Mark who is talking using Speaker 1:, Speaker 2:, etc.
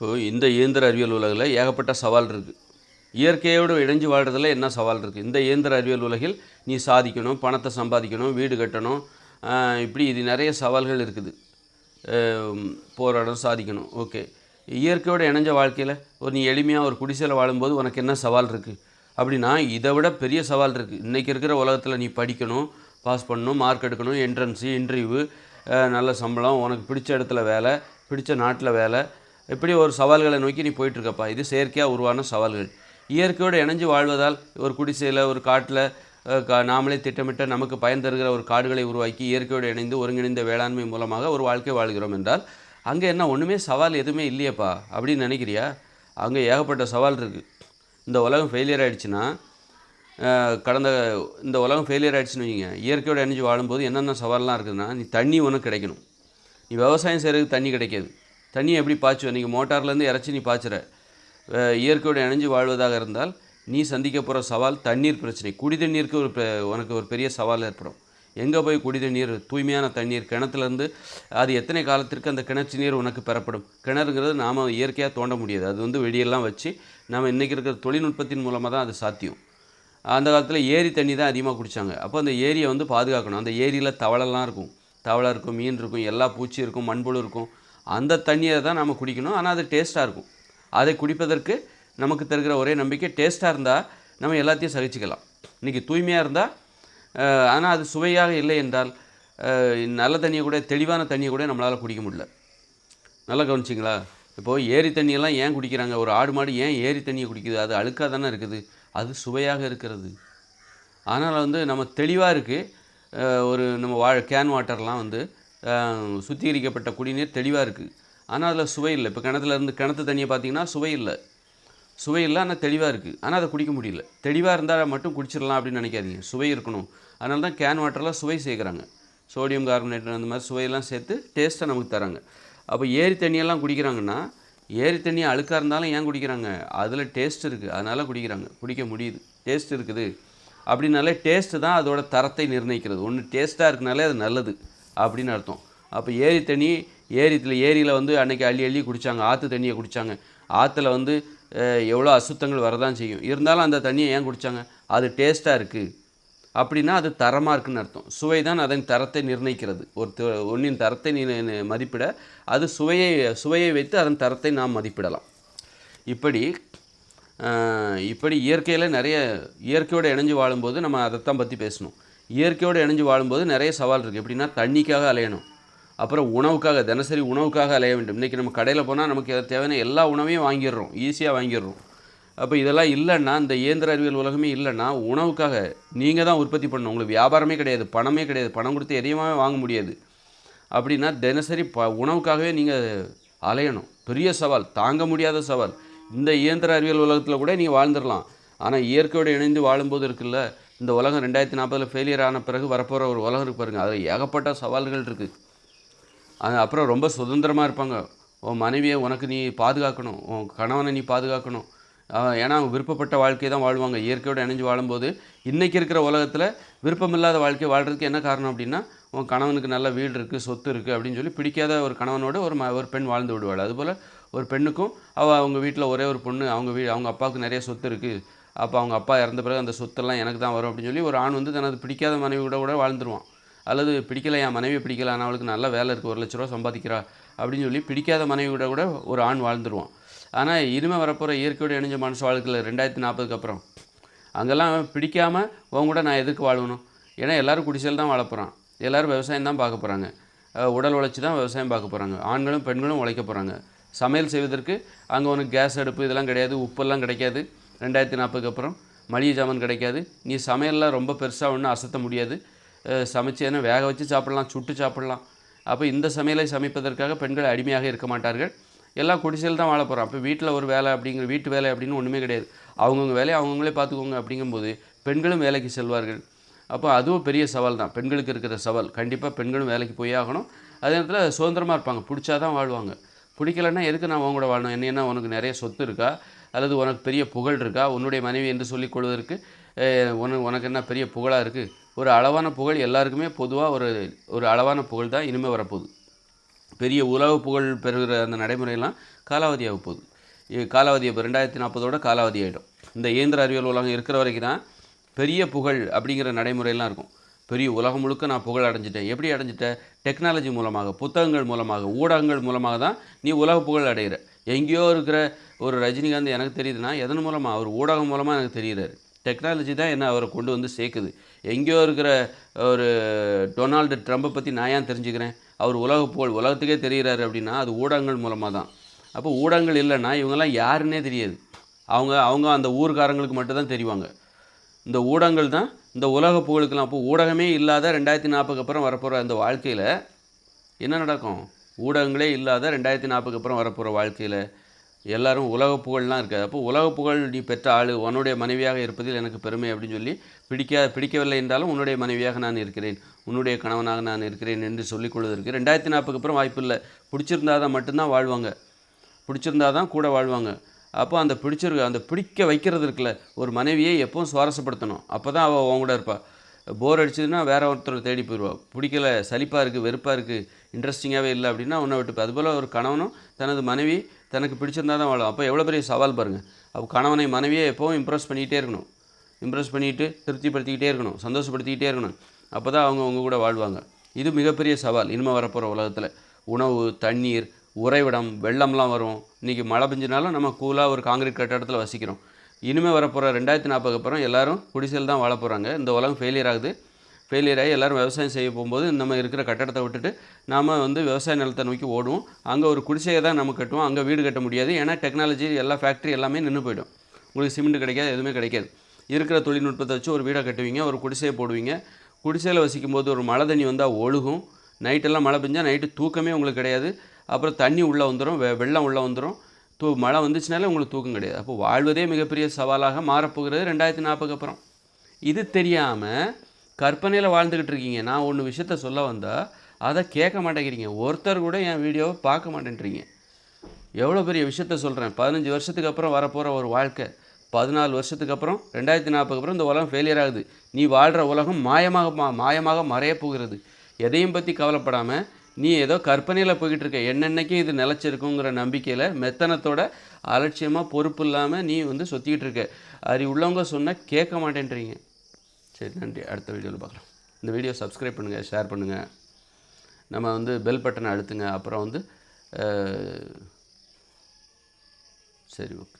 Speaker 1: இப்போது இந்த இயந்திர அறிவியல் உலகில் ஏகப்பட்ட சவால் இருக்குது இயற்கையோடு இணைஞ்சு வாழ்கிறதுல என்ன சவால் இருக்குது இந்த இயந்திர அறிவியல் உலகில் நீ சாதிக்கணும் பணத்தை சம்பாதிக்கணும் வீடு கட்டணும் இப்படி இது நிறைய சவால்கள் இருக்குது. போராடம் சாதிக்கணும். ஓகே. இயற்கையோடு இணைஞ்ச வாழ்க்கையில் ஒரு நீ எளிமையாக ஒரு குடிசையில் வாழும்போது உனக்கு என்ன சவால் இருக்குது அப்படின்னா இதை விட பெரிய சவால் இருக்குது இன்றைக்கி இருக்கிற உலகத்தில் நீ படிக்கணும் பாஸ் பண்ணணும் மார்க் எடுக்கணும் என்ட்ரன்ஸு இன்டர்வியூ நல்ல சம்பளம் உனக்கு பிடிச்ச இடத்துல வேலை பிடிச்ச நாட்டில் வேலை இப்படி ஒரு சவால்களை நோக்கி நீ போயிட்டுருக்கப்பா? இது செயற்கையாக உருவான சவால்கள். இயற்கையோடு இணைஞ்சு வாழ்வதால் ஒரு குடிசையில் ஒரு காட்டில் கா- நாமளே திட்டமிட்ட நமக்கு பயன் தருகிற ஒரு காடுகளை உருவாக்கி இயற்கையோடு இணைந்து ஒருங்கிணைந்த வேளாண்மை மூலமாக ஒரு வாழ்க்கை வாழ்கிறோம் என்றால் அங்கே என்ன ஒன்றுமே சவால் எதுவுமே இல்லையேப்பா அப்படின்னு நினைக்கிறியா? அங்கே ஏகப்பட்ட சவால் இருக்குது இந்த உலகம் ஃபெயிலியர் ஆகிடுச்சுன்னா கடந்த இந்த உலகம் ஃபெயிலியர் ஆகிடுச்சுன்னு வைங்க. இயற்கையோடு இணைஞ்சு வாழும்போது என்னென்ன சவால்லாம் இருக்குதுன்னா நீ தண்ணி ஒன்று கிடைக்கணும். நீ விவசாயம் செய்கிறதுக்கு தண்ணி கிடைக்காது. தண்ணியை எப்படி பாய்ச்சுவ? நீங்கள் மோட்டார்லேருந்து இறச்சி நீ பாய்ச்சுற. இயற்கையோடு இணைஞ்சு வாழ்வதாக இருந்தால் நீ சந்திக்க போகிற சவால் தண்ணீர் பிரச்சனை. குடி தண்ணீருக்கு ஒரு பெ- உனக்கு ஒரு பெரிய சவால் ஏற்படும். எங்கே போய் குடி தண்ணீர் தூய்மையான தண்ணீர் கிணத்துலேருந்து அது எத்தனை காலத்திற்கு அந்த கிணற்று நீர் உனக்கு பெறப்படும்? கிணறுங்கிறது நாம் இயற்கையாக தோண்ட முடியாது. அது வந்து வெடியெல்லாம் வச்சு நாம் இன்றைக்கி இருக்கிற தொழில்நுட்பத்தின் மூலமாக தான் அது சாத்தியம். அந்த காலத்தில் ஏரி தண்ணி தான் அதிகமாக குடித்தாங்க அப்போ அந்த ஏரியை வந்து பாதுகாக்கணும். அந்த ஏரியில் தவளைலாம் இருக்கும். தவளை இருக்கும் மீன் இருக்கும் எல்லா பூச்சி இருக்கும் மண்புழு இருக்கும். அந்த தண்ணியை தான் நம்ம குடிக்கணும். ஆனால் அது டேஸ்ட்டாக இருக்கும். அதை குடிப்பதற்கு நமக்கு தருகிற ஒரே நம்பிக்கை டேஸ்ட்டாக இருந்தால் நம்ம எல்லாத்தையும் சகிச்சுக்கலாம். இன்றைக்கி தூய்மையாக இருந்தால் ஆனால் அது சுவையாக இல்லை என்றால் நல்ல தண்ணியை கூட தெளிவான தண்ணியை கூட நம்மளால் குடிக்க முடியல. நல்லா கவனிச்சிங்களா? இப்போது ஏரி தண்ணியெல்லாம் ஏன் குடிக்கிறாங்க? ஒரு ஆடு மாடு ஏன் ஏரி தண்ணியை குடிக்குது? அது அழுக்காக தானே இருக்குது. அது சுவையாக இருக்கிறது. ஆனால் வந்து நம்ம தெளிவாக இருக்குது ஒரு நம்ம வா கேன் வாட்டர்லாம் வந்து சுத்திகரிக்கப்பட்ட குடிநீர் தெளிவாக இருக்குது ஆனால் அதில் சுவை இல்லை. இப்போ கிணத்துல இருந்து கிணத்து தண்ணியை பார்த்தீங்கன்னா சுவை இல்லை. சுவை இல்லை ஆனால் தெளிவாக இருக்குது ஆனால் அதை குடிக்க முடியல. தெளிவாக இருந்தால் மட்டும் குடிச்சிடலாம் அப்படின்னு நினைக்காதீங்க. சுவை இருக்கணும். அதனால தான் கேன் வாட்டரில் சுவை சேர்க்குறாங்க. சோடியம் கார்பனேட் அந்த மாதிரி சுவையெல்லாம் சேர்த்து டேஸ்ட்டை நமக்கு தராங்க. அப்போ ஏரி தண்ணியெல்லாம் குடிக்கிறாங்கன்னா ஏரி தண்ணி அழுக்காக இருந்தாலும் ஏன் குடிக்கிறாங்க? அதில் டேஸ்ட் இருக்குது அதனால் குடிக்கிறாங்க. குடிக்க முடியுது. டேஸ்ட் இருக்குது. அப்படின்னாலே டேஸ்ட்டு தான் அதோட தரத்தை நிர்ணயிக்கிறது. ஒன்று டேஸ்ட்டாக இருக்கனாலே அது நல்லது. அப்படின்னு அர்த்தம். அப்போ ஏரி தண்ணி ஏரித்தில் ஏரியில் வந்து அன்றைக்கி அள்ளி அள்ளி குடித்தாங்க ஆற்று தண்ணியை குடித்தாங்க ஆற்றுல வந்து எவ்வளோ அசுத்தங்கள் வரதான் செய்யும். இருந்தாலும் அந்த தண்ணியை ஏன் குடித்தாங்க அது டேஸ்ட்டாக இருக்குது அப்படின்னா அது தரமாக இருக்குன்னு அர்த்தம். சுவை தான் அதன் தரத்தை நிர்ணயிக்கிறது. ஒரு த- ஒன்றின் தரத்தை நீ மதிப்பிட அது சுவையை சுவையை வைத்து அதன் தரத்தை நாம் மதிப்பிடலாம். இப்படி இப்படி இயற்கையில் நிறைய இயற்கையோடு இணைஞ்சு வாழும்போது நம்ம அதைத்தான் பற்றி பேசணும். இயற்கையோடு இணைஞ்சு வாழும்போது நிறைய சவால் இருக்குது எப்படின்னா தண்ணிக்காக அலையணும். அப்புறம் உணவுக்காக தினசரி உணவுக்காக அலைய வேண்டும். இன்றைக்கி நம்ம கடையில் போனால் நமக்கு தேவையான எல்லா உணவையும் வாங்கிடுறோம். ஈஸியாக வாங்கிடுறோம். அப்போ இதெல்லாம் இல்லைன்னா இந்த இயந்திர அறிவியல் உலகமே இல்லைன்னா உணவுக்காக நீங்கள் தான் உற்பத்தி பண்ணணும். உங்களுக்கு வியாபாரமே கிடையாது பணமே கிடையாது. பணம் கொடுத்து எதையுமே வாங்க முடியாது. அப்படின்னா தினசரி ப உணவுக்காகவே நீங்கள் அலையணும். பெரிய சவால் தாங்க முடியாத சவால். இந்த இயந்திர அறிவியல் உலகத்தில் கூட நீங்கள் வாழ்ந்துடலாம் ஆனால் இயற்கையோடு இணைந்து வாழும்போது இருக்குல்ல இந்த உலகம் ரெண்டாயிரத்தி நாற்பதில் ஃபெயிலியர் ஆன பிறகு வரப்போகிற ஒரு உலகம் இருக்கு பாருங்கள் அதில் ஏகப்பட்ட சவால்கள் இருக்குது அது அப்புறம் ரொம்ப சுதந்திரமாக இருப்பாங்க. உன் மனைவியை உனக்கு நீ பாதுகாக்கணும். உன் கணவனை நீ பாதுகாக்கணும். ஏன்னா அவங்க விருப்பப்பட்ட வாழ்க்கையை தான் வாழ்வாங்க. இயற்கையோடு இணைஞ்சு வாழும்போது இன்றைக்கி இருக்கிற உலகத்தில் விருப்பமில்லாத வாழ்க்கை வாழ்கிறதுக்கு என்ன காரணம் அப்படின்னா உன் கணவனுக்கு நல்ல வீடு இருக்குது சொத்து இருக்குது அப்படின்னு சொல்லி பிடிக்காத ஒரு கணவனோட ஒரு ம ஒரு பெண் வாழ்ந்து விடுவாள். அதுபோல் ஒரு பெண்ணுக்கும் அவள் அவங்க வீட்டில் ஒரே ஒரு பொண்ணு அவங்க வீ அவங்க அப்பாவுக்கு நிறைய சொத்து இருக்குது அப்போ அவங்க அப்பா இறந்த பிறகு அந்த சொத்தெல்லாம் எனக்கு தான் வரும் அப்படின்னு சொல்லி ஒரு ஆண் வந்து தனது பிடிக்காத மனைவி கூட கூட வாழ்ந்துருவான். அல்லது பிடிக்கல என் மனைவி பிடிக்கல ஆனால் அவளுக்கு நல்ல வேலை இருக்குது ஒரு லட்ச ரூபா சம்பாதிக்கிறா அப்படின்னு சொல்லி பிடிக்காத மனைவி கூட கூட ஒரு ஆண் வாழ்ந்துருவான். ஆனால் இனிமேல் வரப்போகிற இயற்கையோடு இணைஞ்ச மனுஷ வாழ்க்கையில் ரெண்டாயிரத்தி நாற்பதுக்கு அப்புறம் அங்கெல்லாம் பிடிக்காமல் அவங்க கூட நான் எதுக்கு வாழணும்? ஏன்னா எல்லோரும் குடிசையில் தான் வாழ போகிறான் எல்லாரும் விவசாயம் தான் பார்க்க போகிறாங்க உடல் உழைச்சி தான் விவசாயம் பார்க்க போகிறாங்க ஆண்களும் பெண்களும் உழைக்க போகிறாங்க சமையல் செய்வதற்கு அங்கே உனக்கு கேஸ் அடுப்பு இதெல்லாம் கிடையாது உப்பெல்லாம் கிடைக்காது. ரெண்டாயிரத்தி நாற்பதுக்கு அப்புறம் மளிகை ஜாமான் கிடைக்காது. நீ சமையல்லாம் ரொம்ப பெருசாக ஒன்றும் அசத்த முடியாது. சமைச்சு ஏன்னா வேக வச்சு சாப்பிடலாம் சுட்டு சாப்பிடலாம். அப்போ இந்த சமையலை சமைப்பதற்காக பெண்கள் அடிமையாக இருக்க மாட்டார்கள். எல்லாம் குடிசையில் தான் வாழ போகிறோம் அப்போ வீட்டில் ஒரு வேலை அப்படிங்கிற வீட்டு வேலை அப்படின்னு ஒன்றுமே கிடையாது. அவங்கவுங்க வேலையை அவங்கவுங்களே பார்த்துக்கோங்க அப்படிங்கும்போது பெண்களும் வேலைக்கு செல்வார்கள். அப்போ அதுவும் பெரிய சவால் தான். பெண்களுக்கு இருக்கிற சவால். கண்டிப்பாக பெண்களும் வேலைக்கு போய் ஆகணும். அதே நேரத்தில் சுதந்திரமாக இருப்பாங்க. பிடிச்சா தான் வாழ்வாங்க. பிடிக்கலன்னா எதுக்கு நான் உன் கூட வாழணும்? என்ன உனக்கு நிறைய சொத்து இருக்கா? அல்லது உனக்கு பெரிய புகழ் இருக்கா? உன்னுடைய மனைவி என்று சொல்லிக் கொள்வதற்கு உனக்கு உனக்கு என்ன பெரிய புகழாக இருக்குது ஒரு அளவான புகழ் எல்லாருக்குமே பொதுவாக ஒரு ஒரு அளவான புகழ் தான் இனிமேல் வரப்போகுது. பெரிய உலக புகழ் பெறுகிற அந்த நடைமுறையெல்லாம் காலாவதியாக போகுது. காலாவதி இப்போ ரெண்டாயிரத்தி நாற்பதோட காலாவதி ஆகிடும் இந்த இயந்திர அறிவியல் உலகம் இருக்கிற வரைக்கும் தான் பெரிய புகழ் அப்படிங்கிற நடைமுறையெல்லாம் இருக்கும். பெரிய உலகம் முழுக்க நான் புகழ் அடைஞ்சிட்டேன். எப்படி அடைஞ்சிட்டேன் டெக்னாலஜி மூலமாக புத்தகங்கள் மூலமாக ஊடகங்கள் மூலமாக தான் நீ உலக புகழ் அடைகிற எங்கேயோ இருக்கிற ஒரு ரஜினிகாந்த் எனக்கு தெரியுதுன்னா எதன் மூலமாக அவர் ஊடகம் மூலமாக எனக்கு தெரிகிறார். டெக்னாலஜி தான் என்ன அவரை கொண்டு வந்து சேர்க்குது. எங்கேயோ இருக்கிற ஒரு டொனால்டு ட்ரம்பை பற்றி நான் ஏன் தெரிஞ்சுக்கிறேன்? அவர் உலக போல் உலகத்துக்கே தெரிகிறாரு அப்படின்னா அது ஊடகங்கள் மூலமாக தான். அப்போ ஊடகங்கள் இல்லைன்னா இவங்கெல்லாம் யாருன்னே தெரியாது. அவங்க அவங்க அந்த ஊர்க்காரங்களுக்கு மட்டும்தான் தெரிவாங்க. இந்த ஊடகங்கள் தான் இந்த உலக புகழுக்கெல்லாம். அப்போ ஊடகமே இல்லாத ரெண்டாயிரத்தி நாற்பதுக்கு அப்புறம் வரப்போகிற அந்த வாழ்க்கையில் என்ன நடக்கும்? ஊடகங்களே இல்லாத ரெண்டாயிரத்தி நாற்பதுக்கு அப்புறம் வரப்போகிற வாழ்க்கையில் எல்லாரும் உலக புகழ்லாம் இருக்காது. அப்போ உலக புகழ் நீ பெற்ற ஆள் உன்னுடைய மனைவியாக இருப்பதில் எனக்கு பெருமை அப்படின்னு சொல்லி பிடிக்காத பிடிக்கவில்லை என்றாலும் உன்னுடைய மனைவியாக நான் இருக்கிறேன். உன்னுடைய கணவனாக நான் இருக்கிறேன் என்று சொல்லிக்கொள்வதற்கு ரெண்டாயிரத்தி நாற்பதுக்கு அப்புறம் வாய்ப்பு இல்லை. பிடிச்சிருந்தா தான் மட்டும்தான் வாழ்வாங்க. பிடிச்சிருந்தா தான் கூட வாழ்வாங்க. அப்போ அந்த பிடிச்சிருக்கு அந்த பிடிக்க வைக்கிறது இருக்குல்ல ஒரு மனைவியை எப்பவும் சுவாரஸ்யப்படுத்தணும். அப்போ தான் அவள் உன் கூட இருப்பாள் போர் அடிச்சதுன்னா வேற ஒருத்தரை தேடி போயிடுவாள் பிடிக்கல சலிப்பாக இருக்குது வெறுப்பாக இருக்குது இன்ட்ரெஸ்டிங்காகவே இல்லை அப்படின்னா உன்னை விட்டு அதுபோல் ஒரு கணவனும் தனது மனைவி தனக்கு பிடிச்சிருந்தா தான் வாழும். அப்போ எவ்வளோ பெரிய சவால் பாருங்கள் அப்போ கணவனை மனைவியை எப்போவும் இம்ப்ரெஸ் பண்ணிக்கிட்டே இருக்கணும். இம்ப்ரெஸ் பண்ணிட்டு திருப்திப்படுத்திக்கிட்டே இருக்கணும் சந்தோஷப்படுத்திக்கிட்டே இருக்கணும். அப்போ தான் அவங்க அவங்க கூட வாழ்வாங்க. இது மிகப்பெரிய சவால். இனிமேல் வரப்போகிற உலகத்தில் உணவு தண்ணீர் உறைவிடம் வெள்ளம்லாம் வரும். இன்றைக்கி மழை பெஞ்சினாலும் நம்ம கூலாக ஒரு காங்கிரீட் கட்டடத்தில் வசிக்கிறோம். இனிமேல் வரப்போகிற ரெண்டாயிரத்தி நாற்பதுக்கு அப்புறம் எல்லாரும் குடிசையில் தான் வாழ போகிறாங்க இந்த உலகம் ஃபெயிலியர் ஆகுது. ஃபெயிலியர் ஆகி எல்லாரும் விவசாயம் செய்ய போகும்போது நம்ம இருக்கிற கட்டடத்தை விட்டுட்டு நாம் வந்து விவசாய நிலத்தை நோக்கி ஓடுவோம். அங்கே ஒரு குடிசையை தான் நம்ம கட்டுவோம். அங்கே வீடு கட்ட முடியாது. ஏன்னா டெக்னாலஜி எல்லா ஃபேக்ட்ரி எல்லாமே நின்று போயிடும். உங்களுக்கு சிமெண்ட் கிடைக்காது எதுவுமே கிடைக்காது. இருக்கிற தொழில்நுட்பத்தை வச்சு ஒரு வீடை கட்டுவீங்க ஒரு குடிசையை போடுவீங்க. குடிசையில் வசிக்கும் போது ஒரு மழை தண்ணி வந்தால் ஒழுகும். நைட்டெல்லாம் மழை பெஞ்சால் நைட்டு தூக்கமே உங்களுக்கு கிடையாது. அப்புறம் தண்ணி உள்ளே வந்துடும் வெ வெள்ளம் உள்ளே வந்துடும் தூ மழை வந்துச்சுனாலே உங்களுக்கு தூக்கம் கிடையாது. அப்போ வாழ்வதே மிகப்பெரிய சவாலாக மாறப்போகிறது ரெண்டாயிரத்தி நாற்பதுக்கு அப்புறம். இது தெரியாமல் கற்பனையில் வாழ்ந்துக்கிட்டு இருக்கீங்க. நான் ஒன்று விஷயத்த சொல்ல வந்தால் அதை கேட்க மாட்டேங்கிறீங்க. ஒருத்தர் கூட என் வீடியோவை பார்க்க மாட்டேன்றீங்க. எவ்வளோ பெரிய விஷயத்த சொல்கிறேன் பதினஞ்சு வருஷத்துக்கு அப்புறம் வரப்போகிற ஒரு வாழ்க்கை. பதினாலு வருஷத்துக்கு அப்புறம் ரெண்டாயிரத்தி நாற்பதுக்கு அப்புறம் இந்த உலகம் ஃபெயிலியர் ஆகுது. நீ வாழ்கிற உலகம் மாயமாக மா மாயமாக மறைய போகிறது. எதையும் பற்றி கவலைப்படாமல் நீ ஏதோ கற்பனையில் போய்கிட்டு இருக்க. என்னென்னக்கே இது நிலச்சிருக்குங்கிற நம்பிக்கையில் மெத்தனத்தோட அலட்சியமாக பொறுப்பு இல்லாமல் நீ வந்து சொத்திக்கிட்டு இருக்க. அது உள்ளவங்க சொன்னால் கேட்க மாட்டேன்றீங்க. சரி நன்றி. அடுத்த வீடியோவில் பார்க்கலாம். இந்த வீடியோ சப்ஸ்கிரைப் பண்ணுங்கள் ஷேர் பண்ணுங்கள் நம்ம வந்து பெல் பட்டனை அழுத்துங்க. அப்புறம் வந்து சரி ஓகே